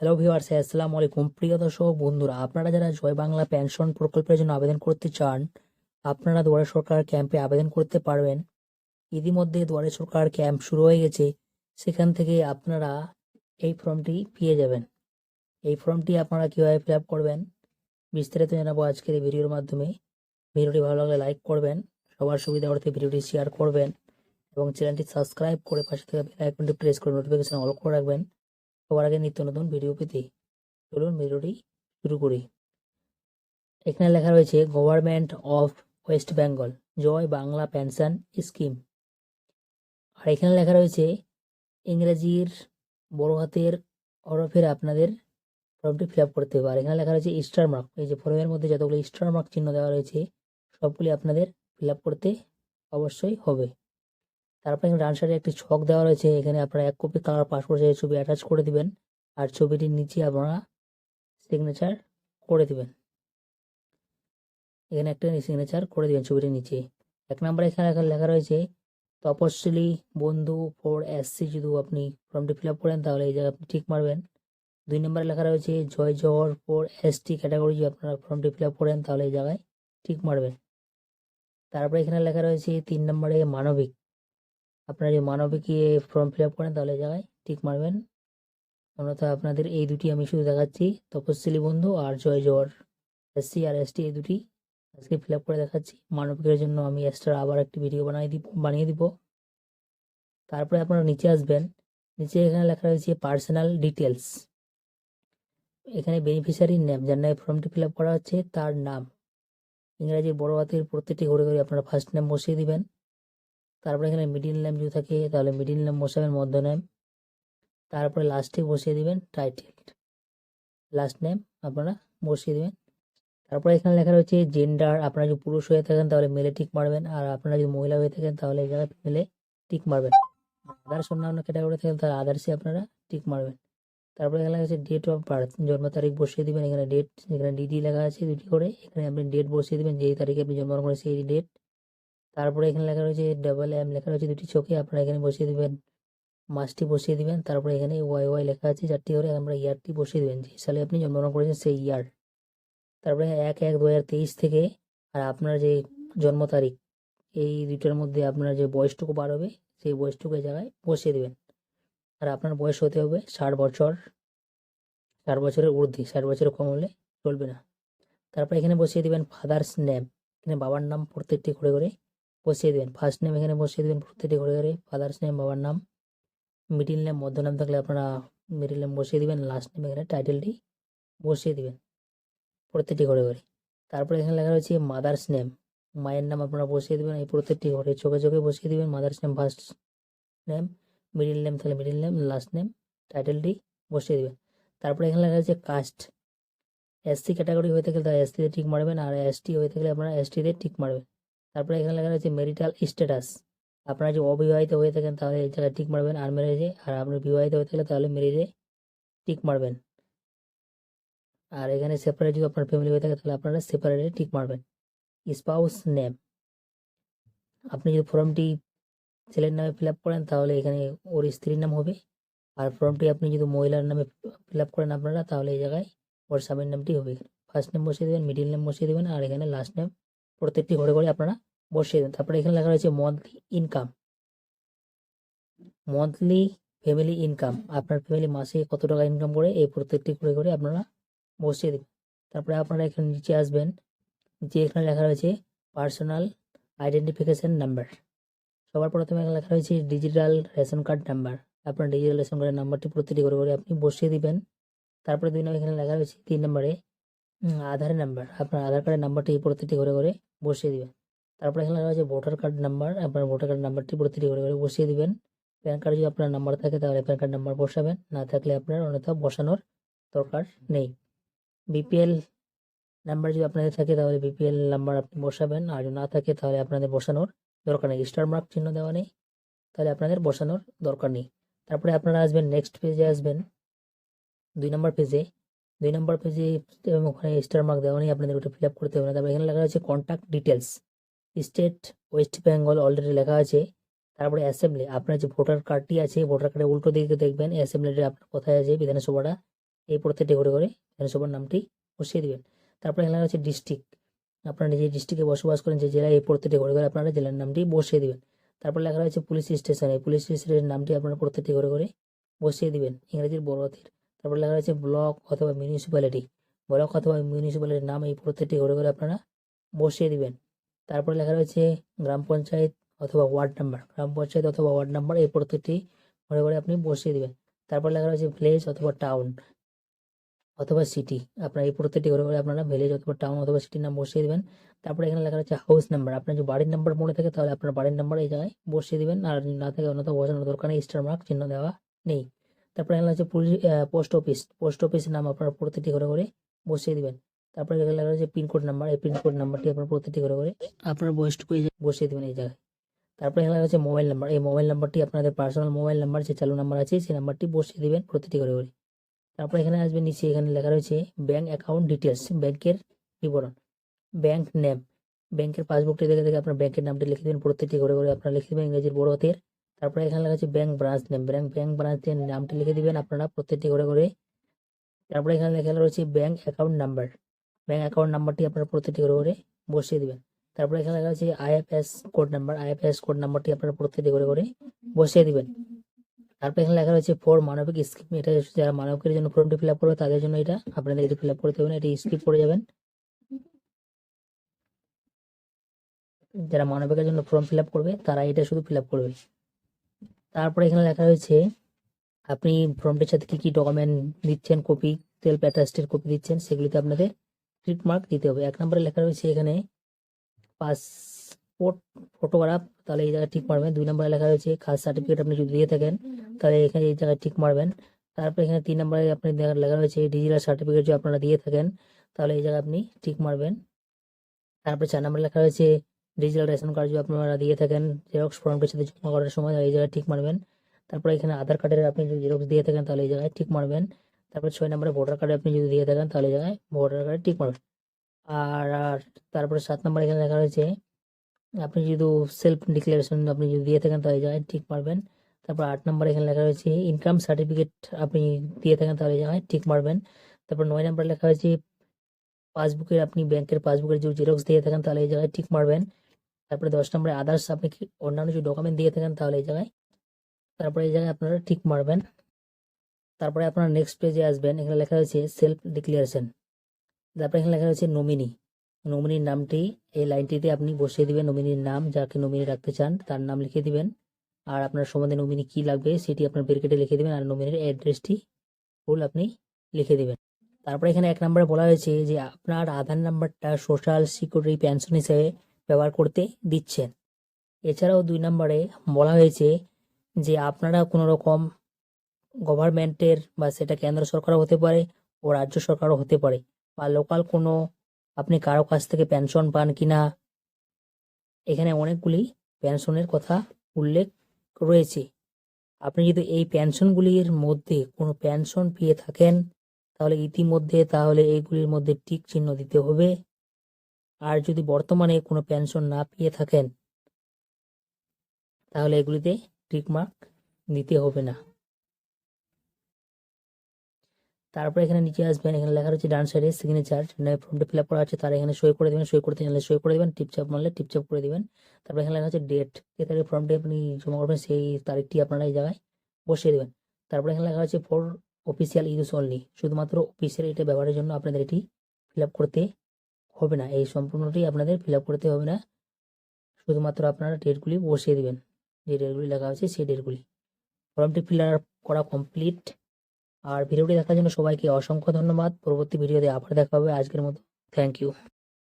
Hello viewers আসসালামু আলাইকুম। প্রিয় দর্শক, বন্ধুরা, আপনারা যারা জয় বাংলা পেনশন প্রকল্পের জন্য আবেদন করতে চান, আপনারা দুয়ারে সরকার ক্যাম্পে আবেদন করতে পারবেন। ইতিমধ্যে দুয়ারে সরকার ক্যাম্প শুরু হয়ে গেছে। সেখান থেকে আপনারা এই ফর্মটি পেয়ে যাবেন। এই ফর্মটি আপনারা কীভাবে ফিল করবেন, বিস্তারিত জানাব আজকের এই ভিডিওর মাধ্যমে। ভিডিওটি ভালো লাগলে লাইক করবেন, সবার সুবিধা অর্থে ভিডিওটি শেয়ার করবেন এবং চ্যানেলটি সাবস্ক্রাইব করে পাশে থাকা প্রেস করে নোটিফিকেশন অল করে রাখবেন। সবার আগে নিত্য নতুন ভিডিও পেতে চলুন ভিডিওটি শুরু করি। এখানে লেখা রয়েছে government of West Bengal Joy Bangla pension scheme. আর এখানে লেখা রয়েছে, ইংরেজির বড় হাতের হরফের আপনাদের ফর্মটি ফিল আপ করতে হবে। আর এখানে লেখা রয়েছে স্টার মার্ক এই যে ফর্মের মধ্যে যতগুলো স্টার মার্ক চিহ্ন দেওয়া রয়েছে, সবগুলি আপনাদের ফিল আপ করতে অবশ্যই হবে। তারপর এখানে ডান সাইডে একটি ছক দেওয়া রয়েছে। এখানে আপনারা এক কপি কালার পাসপোর্ট সাইজের ছবি অ্যাটাচ করে দিবেন আর ছবিটির নিচে আপনারা সিগনেচার করে দিবেন। এখানে একটা সিগনেচার করে দিবেন ছবিটির নিচে। এক নম্বরে এখানে লেখা- রয়েছে, তপস্বলী বন্ধু ফোর এসসি যদি আপনি ফর্মটি ফিল আপ করেন তাহলে এই জায়গায় আপনি ঠিক মারবেন। দুই নম্বরে লেখা রয়েছে, Jai Johar four ST category যদি আপনারা ফর্মটি ফিল আপ করেন তাহলে এই জায়গায় ঠিক মারবেন। তারপরে এখানে লেখা রয়েছে, তিন নম্বরে মানবিক। আপনারা যদি মানবিকে ফর্ম ফিল আপ করেন, তাহলে জায়গায় টিক মারবেন। অন্যথা আপনাদের এই দুটি আমি শুধু দেখাচ্ছি। তপস্বিলী বন্ধু আর জয় জোয়ার। এসসি আর এসটি এই দুটি আজকে ফিল আপ করে দেখাচ্ছি। মানবিকের জন্য আমি এক্সট্রা আবার একটি ভিডিও বানিয়ে দিব বানিয়ে দিব। তারপরে আপনারা নিচে আসবেন। নিচে এখানে লেখা রয়েছে পার্সোনাল ডিটেলস এখানে বেনিফিশিয়ারির নেম যার নামে ফর্মটি ফিল আপ করা হচ্ছে, তার নাম। ইংরাজির বড় হাতের প্রত্যেকটি ঘুরে ঘুরে আপনারা ফার্স্ট নেম বসিয়ে দিবেন। তারপরে এখানে মিডিল নেম যদি থাকে, তাহলে মিডিল নেম বসাবেন মধ্য নেম তারপরে লাস্টে বসিয়ে দিবেন টাইটেল লাস্ট নেম আপনারা বসিয়ে দিবেন। তারপরে এখানে লেখা রয়েছে জেন্ডার আপনারা যদি পুরুষ হয়ে থাকেন, তাহলে মেলে টিক মারবেন। আর আপনারা যদি মহিলা হয়ে থাকেন, তাহলে জায়গায় মেলে টিক মারবেন। আদার্স অন্যান্য ক্যাটাগরি থাকেন, তাহলে আদার্সে আপনারা টিক মারবেন। তারপরে এখানে লেখা আছে ডেট অফ বার্থ জন্ম তারিখ বসিয়ে দিবেন। এখানে ডেট এখানে ডিডি লেখা আছে দুটি করে। এখানে আপনি ডেট বসিয়ে দিবেন, যেই তারিখে আপনি জন্মগ্রহণ করেন সেই ডেট তারপরে এখানে লেখা রয়েছে ডাবল এম লেখা রয়েছে দুটি চোখে, আপনারা এখানে বসিয়ে দেবেন মাসটি বসিয়ে দিবেন, তারপরে এখানে ওয়াই ওয়াই লেখা আছে, চারটি করে আমরা ইয়ারটি বসিয়ে দেবেন, যে সালে আপনি জন্মগ্রহণ করেছেন সেই ইয়ার তারপরে এক এক দু থেকে, আর আপনার যে জন্ম তারিখ, এই দুইটার মধ্যে আপনার যে বয়সটুকু বার হবে সেই বয়সটুকু জায়গায় বসিয়ে দেবেন। আর আপনার বয়স হতে হবে ষাট বছর। ষাট বছরের ঊর্ধ্বে, ষাট বছরের কম হলে চলবে না। তারপরে এখানে বসিয়ে দিবেন ফাদার্স নেম এখানে বাবার নাম প্রত্যেকটি করে করে বসিয়ে দেবেন। ফার্স্ট নেম এখানে বসিয়ে দেবেন প্রত্যেকটি ঘরে ঘরে। ফাদার্স নেম বাবার নাম। মিডিল নেম মধ্য নাম থাকলে আপনারা মিডিল নেম বসিয়ে দিবেন। লাস্ট নেম এখানে টাইটেলটি বসিয়ে দেবেন প্রত্যেকটি ঘরে ঘরে। তারপরে এখানে লেখা রয়েছে মাদার্স নেম মায়ের নাম আপনারা বসিয়ে দেবেন। এই প্রত্যেকটি ঘরে চোখে চোখে বসিয়ে দিবেন। Mother's name first name middle name তাহলে মিডিল নেম লাস্ট নেম টাইটেলটি বসিয়ে দেবেন। তারপরে এখানে লেখা রয়েছে কাস্ট এসসি ক্যাটাগরি হয়ে থাকলে তারা এসটিতে টিক মারবেন আর এসটি হয়ে থাকলে আপনারা এসটিতে টিক মারবেন। তারপরে এখানে লেখা রয়েছে মেরিটাল স্ট্যাটাস আপনারা যদি অবিবাহিত হয়ে থাকেন, তাহলে এই জায়গায় টিক মারবেন আর ম্যারেজে আর আপনি বিবাহিত হয়ে থাকলে, তাহলে ম্যারেজে টিক মারবেন। আর এখানে সেপারেট যদি আপনার ফ্যামিলি হয়ে থাকে, তাহলে আপনারা সেপারেটে টিক মারবেন। স্পাউস নেম আপনি যদি ফর্মটি ছেলের নামে ফিল করেন, তাহলে এখানে ওর স্ত্রীর নাম হবে। আর ফর্মটি আপনি যদি মহিলার নামে ফিল করেন আপনারা, তাহলে এই জায়গায় ওর স্বামীর নামটি হবে। ফার্স্ট নেম বসিয়ে দেবেন মিডিল নেম বসিয়ে দেবেন, আর এখানে লাস্ট নেম প্রত্যেকটি ঘরে ঘরে আপনারা বসিয়ে দেন। তারপরে এখানে লেখা রয়েছে monthly income monthly family income আপনার ফ্যামিলি মাসে কত টাকা ইনকাম করে, এই প্রত্যেকটি ঘরে করে আপনারা বসিয়ে দেবেন। তারপরে আপনারা এখানে নিচে আসবেন। নিচে এখানে লেখা রয়েছে পার্সোনাল আইডেন্টিফিকেশন নাম্বার সবার প্রথমে এখানে লেখা রয়েছে ডিজিটাল রেশন কার্ড নাম্বার আপনার ডিজিটাল রেশন কার্ডের নাম্বারটি প্রতিটি ঘরে ঘরে আপনি বসিয়ে দিবেন। তারপরে দুই নম্বর এখানে লেখা রয়েছে তিন নম্বরে আধারের নাম্বার আপনার আধার কার্ডের নাম্বারটি প্রতিটি ঘরে করে বসিয়ে দেবেন। তারপরে এখানে আছে ভোটার কার্ড নাম্বার আপনার ভোটার কার্ড নাম্বারটি প্রতিটি করে করে বসিয়ে দিবেন। প্যান কার্ড যদি আপনার নাম্বার থাকে তাহলে প্যান কার্ড নাম্বার বসাবেন, না থাকলে আপনার অন্যথা বসানোর দরকার নেই। বিপিএল নাম্বার যদি আপনাদের থাকে তাহলে বিপিএল নাম্বার আপনি বসাবেন, আর যদি না থাকে তাহলে আপনাদের বসানোর দরকার নেই। স্টার মার্ক চিহ্ন দেওয়া নেই, তাহলে আপনাদের বসানোর দরকার নেই। তারপরে আপনারা আসবেন নেক্সট পেজে আসবেন, দুই নম্বর পেজে দুই নম্বর পেজে ওখানে স্টার মার্ক দেওয়া নেই, আপনাদের ওটা ফিল আপ করতে হবে না। তারপরে এখানে লেখা আছে contact details state West Bengal already লেখা আছে। তারপরে অ্যাসেম্বলি আপনার যে ভোটার কার্ডটি আছে ভোটার কার্ডের উল্টো দিকে দেখবেন অ্যাসেম্বলিটা আপনার কোথায় আছে, বিধানসভাটা, এই প্রত্যেকটি ঘরে ঘরে বিধানসভার নামটি বসিয়ে দিবেন। তারপরে এখানে লেখা আছে ডিস্ট্রিক্ট আপনারা যে ডিস্ট্রিক্টে বসবাস করেন, যে জেলায় এই প্রত্যেকটি ঘরে ঘরে আপনারা জেলার নামটি বসিয়ে দেবেন। তারপর লেখা রয়েছে পুলিশ স্টেশন এই পুলিশ স্টেশনের নামটি আপনারা প্রত্যেকটি ঘরে ঘরে বসিয়ে দিবেন, ইংরেজির বড় তারপর লেখা রয়েছে ব্লক অথবা মিউনিসিপ্যালিটি ব্লক অথবা মিউনিসিপ্যালিটির নাম এই প্রত্যেকটি ঘরে ঘরে আপনারা বসিয়ে দিবেন। তারপরে লেখা রয়েছে গ্রাম পঞ্চায়েত অথবা ওয়ার্ড নাম্বার। গ্রাম পঞ্চায়েত অথবা ওয়ার্ড নাম্বার এই প্রত্যেকটি ঘরে ঘরে আপনি বসিয়ে দিবেন। তারপর লেখা রয়েছে ভিলেজ অথবা টাউন অথবা সিটি আপনার এই প্রত্যেকটি ঘরে ঘরে আপনারা ভিলেজ অথবা টাউন অথবা সিটির নাম বসিয়ে দিবেন। তারপরে এখানে লেখা রয়েছে হাউস নাম্বার আপনার যদি বাড়ির নাম্বার মনে থাকে তাহলে আপনার বাড়ির নাম্বার এই জায়গায় বসিয়ে দিবেন। আর না থাকে অন্যথা বসানোর দরকার নেই স্টার মার্ক চিহ্ন দেওয়া নেই। তারপরে এখানে পুলিশ পোস্ট অফিস পোস্ট অফিসের নাম আপনার প্রত্যেকটি ঘরে ঘরে বসিয়ে দিবেন। তারপরে এখানে লেখা রয়েছে পিনকোড নাম্বার এই পিনকোড নাম্বারটি আপনার প্রত্যেকটি ঘরে ঘরে আপনার বয়সটুকু বসিয়ে দেবেন এই জায়গায়। তারপরে এখানে আছে মোবাইল নাম্বার এই মোবাইল নাম্বারটি আপনাদের পার্সোনাল মোবাইল নাম্বার যে চালু নাম্বার আছে, সেই নাম্বারটি বসিয়ে দেবেন প্রতিটি ঘরে ঘরে। তারপরে এখানে আসবে নিচে, এখানে লেখা রয়েছে ব্যাঙ্ক অ্যাকাউন্ট ডিটেলস ব্যাংকের বিবরণ ব্যাংক নেম ব্যাংকের পাসবুকটি দেখে দেখে আপনার ব্যাংকের নামটি লিখে দেবেন প্রত্যেকটি ঘরে ঘরে। আপনারা লিখে দেবেন ইংরেজির বড় হাতের তারপরে এখানে লেখা আছে bank branch name bank bank ব্রাঞ্চের নামটি লিখে দিবেন আপনারা প্রত্যেকটি করে করে। তারপরে এখানে লেখা রয়েছে bank account number bank account নাম্বারটি আপনারা প্রত্যেকটি করে করে বসিয়ে দিবেন। তারপরে এখানে লেখা আছে IFS code number IFS code নাম্বারটি আপনারা প্রত্যেকটি করে করে বসিয়ে দিবেন। তারপরে এখানে লেখা রয়েছে ফর মানবিক স্কিম এটা যারা মানবিকের জন্য ফর্মটি ফিল আপ করবে, তাদের জন্য এটা আপনাদের এটি ফিল আপ করতে হবে এটি স্কিপ করে যাবেন। যারা মানবিকের জন্য ফর্ম ফিল আপ করবে, তারা এটা শুধু ফিল আপ করবে। তারপরে এখানে লেখা রয়েছে আপনি ফর্মটির সাথে কি কি ডকুমেন্ট দিচ্ছেন কপি সেলফ অ্যাটাস্টের কপি দিচ্ছেন, সেগুলিতে আপনাদের টিক মার্ক দিতে হবে। এক নম্বরে লেখা রয়েছে এখানে পাসপোর্ট ফটোগ্রাফ তাহলে এই জায়গায় ঠিক মারবেন। দুই নম্বরে লেখা রয়েছে কাস্ট সার্টিফিকেট আপনি যদি দিয়ে থাকেন, তাহলে এখানে এই জায়গায় ঠিক মারবেন। তারপরে এখানে তিন নম্বরে আপনি লেখা রয়েছে ডিজিটাল সার্টিফিকেট যদি আপনারা দিয়ে থাকেন, তাহলে এই জায়গায় আপনি ঠিক মারবেন। তারপরে চার নম্বরে লেখা রয়েছে ডিজিটাল রেশন কার্ড যদি আপনারা দিয়ে থাকেন জেরক্স ফর্মটির সাথে জমা করার সময় এই জায়গায় ঠিক মারবেন। তারপরে এখানে আধার কার্ডের আপনি যদি জেরক্স দিয়ে থাকেন, তাহলে এই জায়গায় ঠিক মারবেন। তারপরে ছয় নম্বরে ভোটার কার্ডে আপনি যদি দিয়ে থাকেন, তাহলে এই জায়গায় ভোটার কার্ডে ঠিক মারবেন। আর আর তারপরে সাত নম্বরে এখানে লেখা রয়েছে, আপনি যদি সেলফ ডিক্লারেশন আপনি যদি দিয়ে থাকেন, তাহলে এই জায়গায় ঠিক মারবেন। তারপর আট নম্বরে এখানে লেখা রয়েছে ইনকাম সার্টিফিকেট আপনি দিয়ে থাকেন, তাহলে এই জায়গায় ঠিক মারবেন। তারপর নয় নম্বরে লেখা হয়েছে পাসবুকের আপনি ব্যাংকের পাসবুকের যদি জেরক্স দিয়ে থাকেন, তাহলে এই জায়গায় ঠিক মারবেন। তারপরে দশ নম্বরে আদার্স আপনি কি অন্যান্য যে ডকুমেন্ট দিয়ে থাকেন, তাহলে এই জায়গায়, তারপরে এই জায়গায় আপনারা ঠিক মারবেন। তারপরে আপনারা নেক্সট পেজে আসবেন, এখানে লেখা রয়েছে সেলফ ডিক্লিয়ারেশন তারপরে এখানে লেখা রয়েছে নমিনি নমিনির নামটি, এই লাইনটিতে আপনি বসিয়ে দিবেন নমিনির নাম, যাকে নমিনি রাখতে চান, তার নাম লিখে দিবেন। আর আপনার সম্বন্ধে নমিনি কি লাগবে, সেটি আপনার ব্রেকেটে লিখে দিবেন, আর নমিনির অ্যাড্রেসটি ফুল আপনি লিখে দিবেন। তারপরে এখানে এক নম্বরে বলা হয়েছে যে, আপনার আধার নাম্বারটা সোশ্যাল সিকিউরিটি পেনশন হিসেবে ব্যবহার করতে দিচ্ছেন। এছাড়াও দুই নম্বরে বলা হয়েছে যে আপনারা কোনো রকম গভর্নমেন্টের বা সেটা কেন্দ্র সরকারও হতে পারে ও রাজ্য সরকারও হতে পারে বা লোকাল কোনো আপনি কারও কাছ থেকে পেনশন পান কিনা এখানে অনেকগুলি পেনশনের কথা উল্লেখ রয়েছে। আপনি যদি এই পেনশনগুলির মধ্যে কোনো পেনশন পেয়ে থাকেন, তাহলে ইতিমধ্যে তাহলে এইগুলির মধ্যে টিক চিহ্ন দিতে হবে। আর যদি বর্তমানে কোনো পেনশন না পেয়ে থাকেন, তাহলে এগুলিতে টিক মার্ক দিতে হবে না। তারপরে এখানে নিচে আসবেন, এখানে লেখা রয়েছে ডান সাইডে সিগনেচার ফর্মটা ফিল আপ করা আছে, তার এখানে সই করে দেবেন, সই করতে চাইলে সই করে দেবেন টিপচাপ মারলে টিপচাপ করে দেবেন। তারপরে এখানে লেখা আছে ডেট যে তারিখে ফর্মটি আপনি জমা করবেন, সেই তারিখটি আপনারা এই জায়গায় বসিয়ে দেবেন। তারপরে এখানে লেখা আছে ফর অফিসিয়াল ইউজ অনলি শুধুমাত্র অফিসের এটা ব্যবহারের জন্য আপনাদের এটি ফিল আপ করতে হবে না। এই সম্পূর্ণটি আপনাদের ফিল করতে হবে না। শুধুমাত্র আপনারা ডেটগুলি বসিয়ে দেবেন। যে ডেটগুলি লেখা আছে সেই ডেটগুলি ফর্মটি ফিল করা কমপ্লিট আর ভিডিওটি দেখার জন্য সবাইকে অসংখ্য ধন্যবাদ। পরবর্তী ভিডিওতে আবার দেখা হবে। আজকের মতো। Thank you